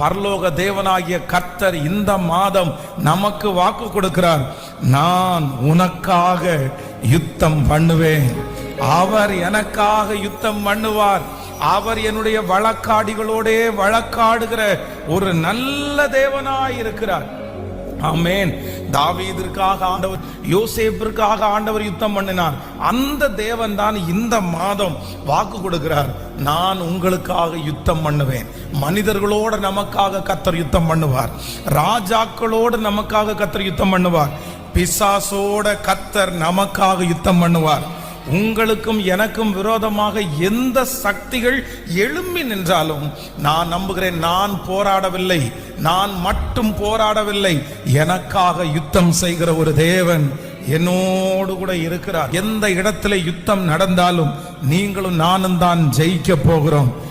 பரலோக தேவனாகிய கர்த்தர் இந்த மாதம் நமக்கு வாக்கு கொடுக்கிறார். நான் உனக்காக யுத்தம் பண்ணுவேன். அவர் எனக்காக யுத்தம் பண்ணுவார். அவர் என்னுடைய வழக்காடிகளோடே வழக்காடுகிற ஒரு நல்ல தேவனாய் இருக்கிறார் ஆமேன். தாவீதிற்காக ஆண்டவர் யோசேப்பிற்காக ஆண்டவர் யுத்தம் பண்ணினார். அந்த தேவன் தான் இந்த மாதம் வாக்கு கொடுக்கிறார். நான் உங்களுக்காக யுத்தம் பண்ணுவேன். மனிதர்களோடு நமக்காக கத்தர் யுத்தம் பண்ணுவார். ராஜாக்களோடு நமக்காக கத்தர் யுத்தம் பண்ணுவார். பிசாசோட கத்தர் நமக்காக யுத்தம் பண்ணுவார். உங்களுக்கும் எனக்கும் விரோதமாக எந்த சக்திகள் எழும்பி நின்றாலும் நான் நம்புகிறேன் நான் போராடவில்லை நான் மட்டும் போராடவில்லை. எனக்காக யுத்தம் செய்கிற ஒரு தேவன் என்னோடு கூட இருக்கிறார். எந்த இடத்துல யுத்தம் நடந்தாலும் நீங்களும் நானும் தான் ஜெயிக்க போகிறோம்.